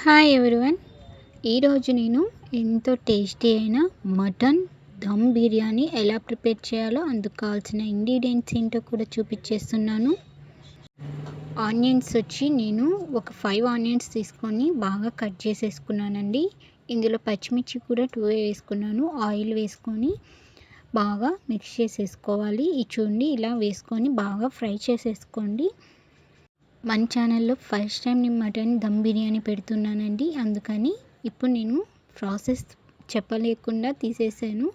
Hi everyone ఈరోజు నేను ఎంతో టేస్టీ అయిన మటన్ దమ్ బిర్యానీ ఎలా ప్రిపేర్ చేయాలో అందుకు కావాల్సిన ఇంగ్రీడియంట్స్ ఏంటో కూడా చూపించేస్తున్నాను. ఆనియన్స్ వచ్చి నేను ఒక ఫైవ్ ఆనియన్స్ తీసుకొని బాగా కట్ చేసేసుకున్నానండి. ఇందులో పచ్చిమిర్చి కూడా టూ వేసుకున్నాను. ఆయిల్ వేసుకొని బాగా మిక్స్ చేసేసుకోవాలి. ఈ చూడండి ఇలా వేసుకొని బాగా ఫ్రై చేసేసుకోండి. మన ఛానల్లో ఫస్ట్ టైం నేను మటన్ దమ్ బిర్యానీ పెడుతున్నానండి. అందుకని ఇప్పుడు నేను ప్రాసెస్ చెప్పలేకుండా తీసేసాను.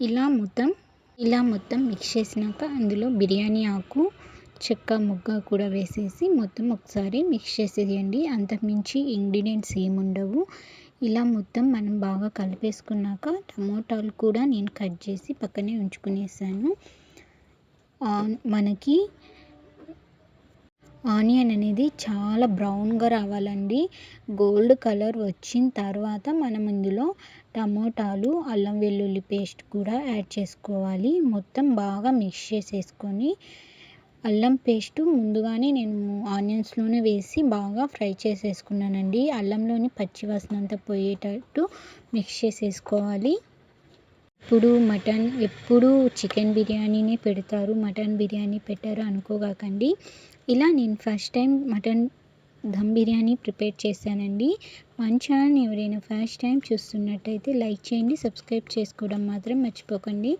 ఇలా మొత్తం ఇలా మొత్తం మిక్స్ చేసినాక అందులో బిర్యానీ ఆకు చెక్క ముగ్గ కూడా వేసేసి మొత్తం ఒకసారి మిక్స్ చేసేయండి. అంతకుమించి ఇంగ్రీడియంట్స్ ఏముండవు. ఇలా మొత్తం మనం బాగా కలిపేసుకున్నాక టమోటాలు కూడా నేను కట్ చేసి పక్కనే ఉంచుకునేసాను. మనకి ఆనియన్ అనేది చాలా బ్రౌన్గా రావాలండి. గోల్డ్ కలర్ వచ్చిన తర్వాత మనం ఇందులో టమోటాలు అల్లం వెల్లుల్లి పేస్ట్ కూడా యాడ్ చేసుకోవాలి. మొత్తం బాగా మిక్స్ చేసేసుకొని అల్లం పేస్ట్ ముందుగానే నేను ఆనియన్స్లోనే వేసి బాగా ఫ్రై చేసేసుకున్నానండి. అల్లంలోని పచ్చివాసన అంతా పోయేటట్టు మిక్స్ చేసేసుకోవాలి. ఇప్పుడు మటన్ ఎప్పుడు చికెన్ బిర్యానీనే పెడతారు. మటన్ బిర్యానీ పెట్టారు అనుకోగాకండి. ఇలా నేను first time mutton dum biryani prepare చేశానండి. మన ఛానల్ని ఎవరైనా ఫస్ట్ టైం చూస్తున్నట్టయితే లైక్ చేయండి సబ్స్క్రైబ్ చేసుకోవడం మాత్రం మర్చిపోకండి.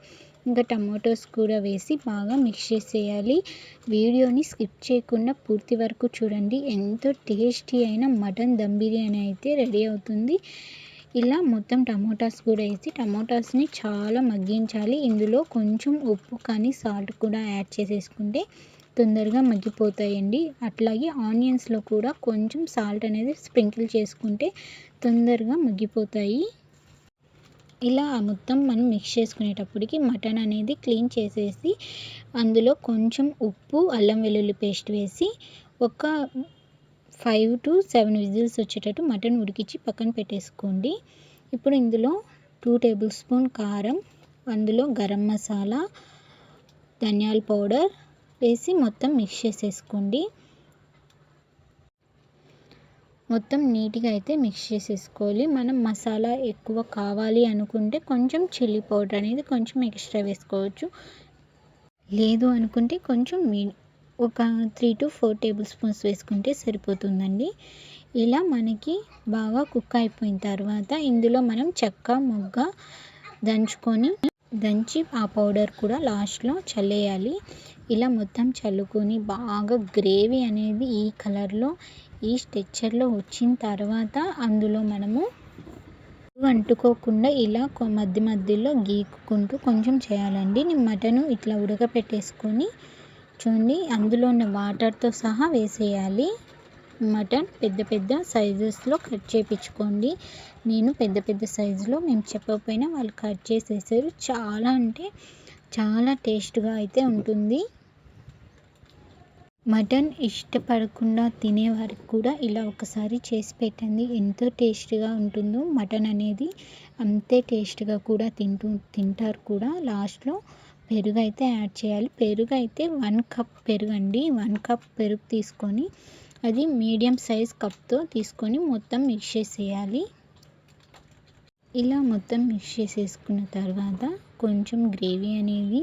ఇంకా టమాటోస్ కూడా వేసి బాగా మిక్స్ చేసేయాలి. వీడియోని స్కిప్ చేయకుండా పూర్తి వరకు చూడండి. ఎంతో టేస్టీ అయిన మటన్ దమ్ బిర్యానీ అయితే రెడీ అవుతుంది. ఇలా మొత్తం టమోటాస్ కూడా వేసి టమోటాస్ని చాలా మగ్గించాలి. ఇందులో కొంచెం ఉప్పు కానీ సాల్ట్ కూడా యాడ్ చేసేసుకుంటే తొందరగా మగ్గిపోతాయండి. అట్లాగే ఆనియన్స్లో కూడా కొంచెం సాల్ట్ అనేది స్ప్రింకిల్ చేసుకుంటే తొందరగా మగ్గిపోతాయి. ఇలా మొత్తం మనం మిక్స్ చేసుకునేటప్పటికి మటన్ అనేది క్లీన్ చేసేసి అందులో కొంచెం ఉప్పు అల్లం వెల్లుల్లి పేస్ట్ వేసి ఒక ఫైవ్ టు సెవెన్ విజిల్స్ వచ్చేటట్టు మటన్ ఉడికించి పక్కన పెట్టేసుకోండి. ఇప్పుడు ఇందులో టూ టేబుల్ స్పూన్ కారం అందులో గరం మసాలా ధనియాల పౌడర్ వేసి మొత్తం మిక్స్ చేసేసుకోండి. మొత్తం నీట్గా అయితే మిక్స్ చేసేసుకోవాలి. మనం మసాలా ఎక్కువ కావాలి అనుకుంటే కొంచెం చిల్లీ పౌడర్ అనేది కొంచెం ఎక్స్ట్రా వేసుకోవచ్చు. లేదు అనుకుంటే కొంచెం ఒక three to four tablespoons వేసుకుంటే సరిపోతుందండి. ఇలా మనకి బాగా కుక్ అయిపోయిన తర్వాత ఇందులో మనం చెక్క మొగ్గ దంచుకొని దంచి ఆ పౌడర్ కూడా లాస్ట్లో చల్లేయాలి. ఇలా మొత్తం చల్లుకొని బాగా గ్రేవీ అనేది ఈ కలర్లో ఈ స్ట్రెచ్చర్లో వచ్చిన తర్వాత అందులో మనము అంటుకోకుండా ఇలా మధ్య మధ్యలో గీక్కుంటూ కొంచెం చేయాలండి. నేను మటను ఇట్లా ఉడకపెట్టేసుకొని చూడండి అందులో ఉన్న వాటర్తో సహా వేసేయాలి. మటన్ పెద్ద పెద్ద సైజెస్లో కట్ చేపించుకోండి. నేను పెద్ద పెద్ద సైజులో మేము చెప్పకపోయినా వాళ్ళు కట్ చేసేసారు. చాలా అంటే చాలా టేస్ట్గా అయితే ఉంటుంది. మటన్ ఇష్టపడకుండా తినేవారికి కూడా ఇలా ఒకసారి చేసి పెట్టండి. ఎంతో టేస్ట్గా ఉంటుందో మటన్ అనేది అంతే టేస్ట్గా కూడా తింటూ తింటారు కూడా. లాస్ట్లో పెరుగు అయితే యాడ్ చేయాలి. పెరుగు అయితే వన్ కప్ పెరుగు అండి. వన్ కప్ పెరుగు తీసుకొని అది మీడియం సైజ్ కప్తో తీసుకొని మొత్తం మిక్స్ చేసేయాలి. ఇలా మొత్తం మిక్స్ చేసేసుకున్న తర్వాత కొంచెం గ్రేవీ అనేది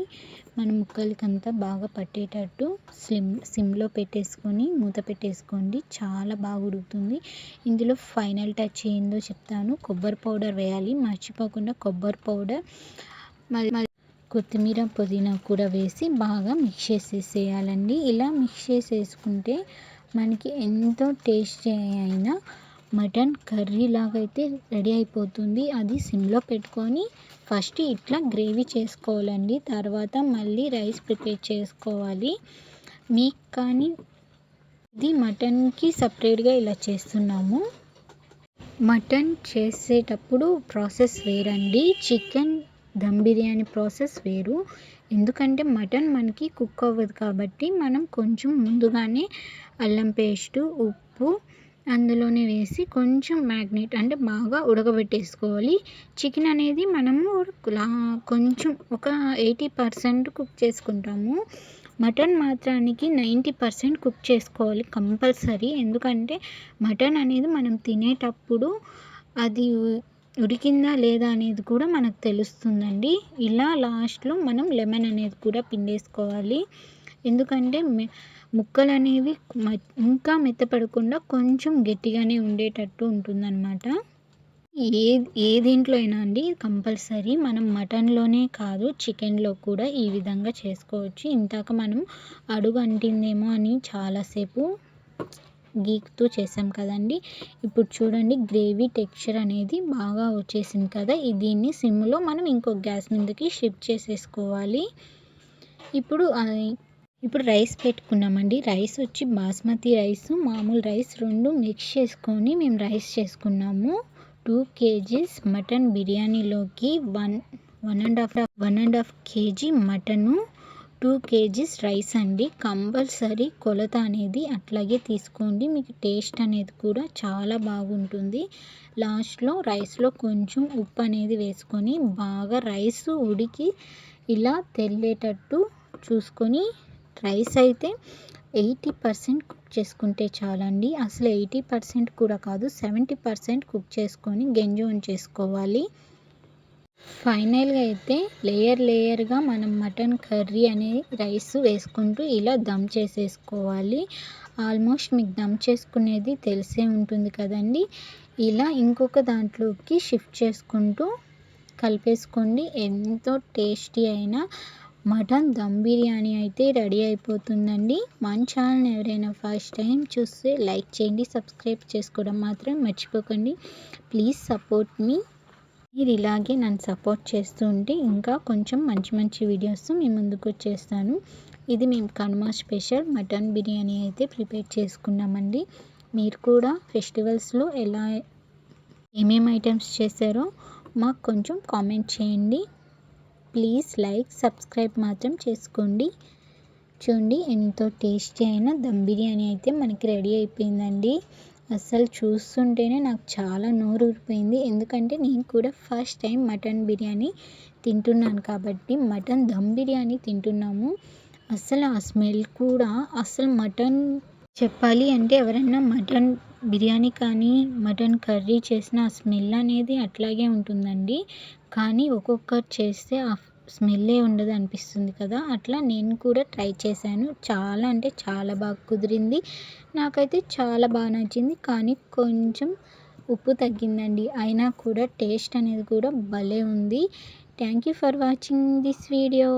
మన ముక్కలకంతా బాగా పట్టేటట్టు స్లిమ్ సిమ్లో పెట్టేసుకొని మూత పెట్టేసుకోండి. చాలా బాగా ఉడుకుతుంది. ఇందులో ఫైనల్ టచ్ ఏందో చెప్తాను. కొబ్బరి పౌడర్ వేయాలి. మర్చిపోకుండా కొబ్బరి పౌడర్ మళ్ళీ కొత్తిమీర పుదీనా కూడా వేసి బాగా మిక్స్ చేసేసేయాలండి. ఇలా మిక్స్ చేసేసుకుంటే మనకి ఎంతో టేస్టీ అయిన మటన్ కర్రీ లాగా అయితే రెడీ అయిపోతుంది. అది సిమ్లో పెట్టుకొని ఫస్ట్ ఇట్లా గ్రేవీ చేసుకోవాలండి. తర్వాత మళ్ళీ రైస్ ప్రిపేర్ చేసుకోవాలి. మీకు కానీ ఇది మటన్కి సపరేట్గా ఇలా చేస్తున్నాము. మటన్ చేసేటప్పుడు ప్రాసెస్ వేరండి. చికెన్ దమ్ బిర్యానీ ప్రాసెస్ వేరు. ఎందుకంటే మటన్ మనకి కుక్ అవ్వదు కాబట్టి మనం కొంచెం ముందుగానే అల్లం పేస్టు ఉప్పు అందులోనే వేసి కొంచెం మ్యాగ్నేట్ అంటే బాగా ఉడకబెట్టేసుకోవాలి. చికెన్ అనేది మనము కొంచెం ఒక ఎయిటీ పర్సెంట్ కుక్ చేసుకుంటాము. మటన్ మాత్రానికి నైంటీ పర్సెంట్ కుక్ చేసుకోవాలి కంపల్సరీ. ఎందుకంటే మటన్ అనేది మనం తినేటప్పుడు అది ఉడికిందా లేదా అనేది కూడా మనకు తెలుస్తుందండి. ఇలా లాస్ట్లో మనం లెమన్ అనేది కూడా పిండేసుకోవాలి. ఎందుకంటే ముక్కలు అనేవి ఇంకా మెత్తపడకుండా కొంచెం గట్టిగానే ఉండేటట్టు ఉంటుందన్నమాట. ఏ ఏ దీంట్లో అయినా అండి కంపల్సరీ మనం మటన్లోనే కాదు చికెన్లో కూడా ఈ విధంగా చేసుకోవచ్చు. ఇంతాక మనం అడుగు అంటిందేమో అని చాలాసేపు గీక్తో చేసాం కదండి. ఇప్పుడు చూడండి గ్రేవీ టెక్స్చర్ అనేది బాగా వచ్చేసింది కదా. దీన్ని సిమ్లో మనం ఇంకో గ్యాస్ మీదకి షిఫ్ట్ చేసేసుకోవాలి. ఇప్పుడు ఇప్పుడు రైస్ పెట్టుకున్నామండి. రైస్ వచ్చి బాస్మతి రైస్ మామూలు రైస్ రెండు మిక్స్ చేసుకొని మేము రైస్ చేసుకున్నాము. టూ కేజీస్ మటన్ బిర్యానీలోకి one one and half one and half kg mutton two kgs rice అండి. కంపల్సరీ కొలత అనేది అట్లాగే తీసుకోండి. మీకు టేస్ట్ అనేది కూడా చాలా బాగుంటుంది. లాస్ట్లో రైస్లో కొంచెం ఉప్పు అనేది వేసుకొని బాగా రైస్ ఉడికి ఇలా తెల్లేటట్టు చూసుకొని రైస్ అయితే ఎయిటీ పర్సెంట్ కుక్ చేసుకుంటే చాలండి. అసలు ఎయిటీ పర్సెంట్ కూడా కాదు సెవెంటీ పర్సెంట్ కుక్ చేసుకొని గెంజి ఉంచేసుకోవాలి. ఫైనల్గా అయితే లేయర్ లేయర్గా మనం మటన్ కర్రీ అనే రైస్ వేసుకుంటూ ఇలా దమ్ చేసేసుకోవాలి. ఆల్మోస్ట్ మీకు దమ్ చేసుకునేది తెలిసే ఉంటుంది కదండి. ఇలా ఇంకొక దాంట్లోకి షిఫ్ట్ చేసుకుంటూ కలిపేసుకోండి. ఎంతో టేస్టీ అయిన మటన్ దమ్ బిర్యానీ అయితే రెడీ అయిపోతుందండి. మన ఛానల్ ఎవరైనా ఫస్ట్ టైం చూస్తే లైక్ చేయండి సబ్స్క్రైబ్ చేసుకోవడం మాత్రం మర్చిపోకండి. Please support me. మీరు ఇలాగే నన్ను సపోర్ట్ చేస్తూ ఉంటే ఇంకా కొంచెం మంచి మంచి వీడియోస్ మీ ముందుకు వచ్చేస్తాను. ఇది మేము కనుమ స్పెషల్ మటన్ బిర్యానీ అయితే ప్రిపేర్ చేసుకున్నామండి. మీరు కూడా ఫెస్టివల్స్లో ఎలా ఏమేమి ఐటమ్స్ చేశారో మాకు కొంచెం కామెంట్ చేయండి. ప్లీజ్ లైక్ సబ్స్క్రైబ్ మాత్రం చేసుకోండి. చూడండి ఎంతో టేస్టీ అయిన దమ్ బిర్యానీ అయితే మనకి రెడీ అయిపోయిందండి. అస్సలు చూస్తుంటేనే నాకు చాలా నోరు ఊరిపోయింది ఎందుకంటే నేను కూడా ఫస్ట్ టైం మటన్ బిర్యానీ తింటున్నాను కాబట్టి మటన్ దమ్ బిర్యానీ తింటున్నాము. అస్సలు ఆ స్మెల్ కూడా అస్సలు మటన్ చెప్పాలి అంటే ఎవరైనా మటన్ బిర్యానీ కానీ మటన్ కర్రీ చేసిన ఆ స్మెల్ అనేది అట్లాగే ఉంటుందండి. కానీ ఒక్కొక్కరు చేస్తే ఆ స్మెల్లే ఉండదు అనిపిస్తుంది కదా. అట్లా నేను కూడా ట్రై చేశాను. చాలా అంటే చాలా బాగా కుదిరింది. నాకైతే చాలా బాగా నచ్చింది. కానీ కొంచెం ఉప్పు తగ్గిందండి. అయినా కూడా టేస్ట్ అనేది కూడా భలే ఉంది. Thank you for watching this video.